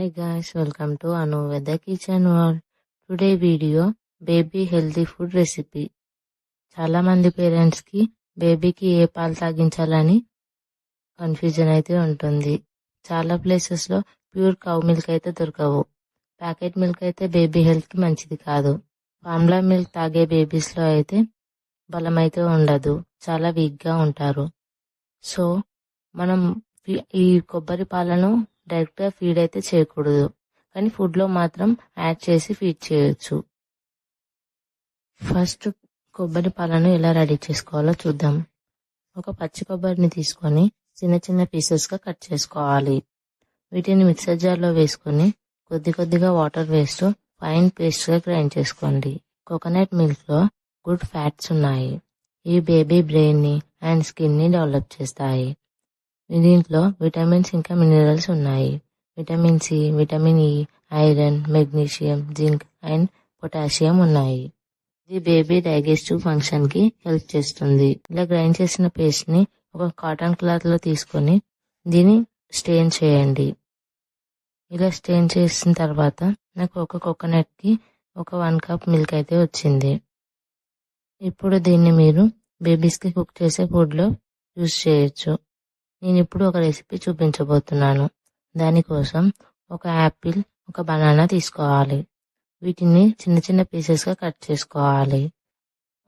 Hi guys, welcome to Anu weather Kitchen World. Today video baby healthy food recipe చాలా మంది పేరెంట్స్కి బేబీకి ఏ పాలు తాగించాలని కన్ఫ్యూజన్ అయితే ఉంటుంది. చాలా ప్లేసెస్లో ప్యూర్ కౌ మిల్క్ అయితే దొరకవు. ప్యాకెట్ మిల్క్ అయితే బేబీ హెల్త్కి మంచిది కాదు. ఫార్ములా మిల్క్ తాగే బేబీస్లో అయితే బలం అయితే ఉండదు. చాలా వీక్గా ఉంటారు. సో మనం ఈ కొబ్బరి పాలను డైరెక్ట్గా ఫీడ్ అయితే చేయకూడదు. కానీ ఫుడ్లో మాత్రం యాడ్ చేసి ఫీడ్ చేయొచ్చు. ఫస్ట్ కొబ్బరి పాలను ఎలా రెడీ చేసుకోవాలో చూద్దాం. ఒక పచ్చి కొబ్బరిని తీసుకొని చిన్న చిన్న పీసెస్గా కట్ చేసుకోవాలి. వీటిని మిక్సర్ జార్లో వేసుకొని కొద్ది కొద్దిగా వాటర్ వేస్తూ ఫైన్ పేస్ట్గా గ్రైండ్ చేసుకోండి. కోకోనట్ మిల్క్లో గుడ్ ఫ్యాట్స్ ఉన్నాయి. ఈ బేబీ బ్రెయిన్ని అండ్ స్కిన్ని డెవలప్ చేస్తాయి. దీంట్లో విటమిన్స్ ఇంకా మినరల్స్ ఉన్నాయి. Vitamin C vitamin E iron magnesium zinc and potassium ఉన్నాయి. ఇది బేబీ డైజెస్టివ్ ఫంక్షన్కి హెల్ప్ చేస్తుంది. ఇలా గ్రైండ్ చేసిన పేస్ట్ని ఒక కాటన్ క్లాత్లో తీసుకొని దీన్ని స్టెయిన్ చేయండి. ఇలా స్టెయిన్ చేసిన తర్వాత నాకు ఒక కోకోనట్కి ఒక వన్ కప్ మిల్క్ అయితే వచ్చింది. ఇప్పుడు దీన్ని మీరు బేబీస్కి కుక్ చేసే ఫుడ్లో యూస్ చేయొచ్చు. నేను ఇప్పుడు ఒక రెసిపీ చూపించబోతున్నాను. దానికోసం ఒక యాపిల్ ఒక బనానా తీసుకోవాలి. వీటిని చిన్న చిన్న పీసెస్గా కట్ చేసుకోవాలి.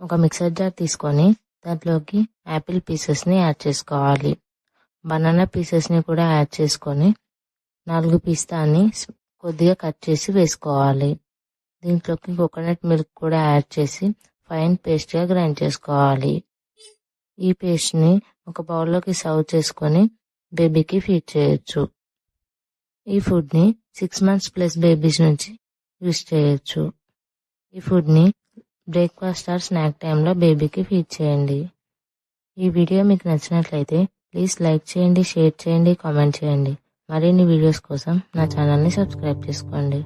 ఒక మిక్సర్ జార్ తీసుకొని దాంట్లోకి యాపిల్ పీసెస్ని యాడ్ చేసుకోవాలి. బనానా పీసెస్ని కూడా యాడ్ చేసుకొని నాలుగు పిస్తాని కొద్దిగా కట్ చేసి వేసుకోవాలి. దీంట్లోకి కోకోనట్ మిల్క్ కూడా యాడ్ చేసి ఫైన్ పేస్ట్గా గ్రైండ్ చేసుకోవాలి. ఈ పేస్ట్ని ఒక బౌల్లోకి సర్వ్ చేసుకొని బేబీకి ఫీడ్ చేయొచ్చు. ఈ ఫుడ్ని సిక్స్ మంత్స్ ప్లస్ బేబీస్ నుంచి యూస్ చేయొచ్చు. ఈ ఫుడ్ని బ్రేక్ఫాస్ట్ ఆర్ స్నాక్ టైంలో బేబీకి ఫీడ్ చేయండి. ఈ వీడియో మీకు నచ్చినట్లయితే ప్లీజ్ లైక్ చేయండి షేర్ చేయండి కామెంట్ చేయండి. మరిన్ని వీడియోస్ కోసం నా ఛానల్ని సబ్స్క్రైబ్ చేసుకోండి.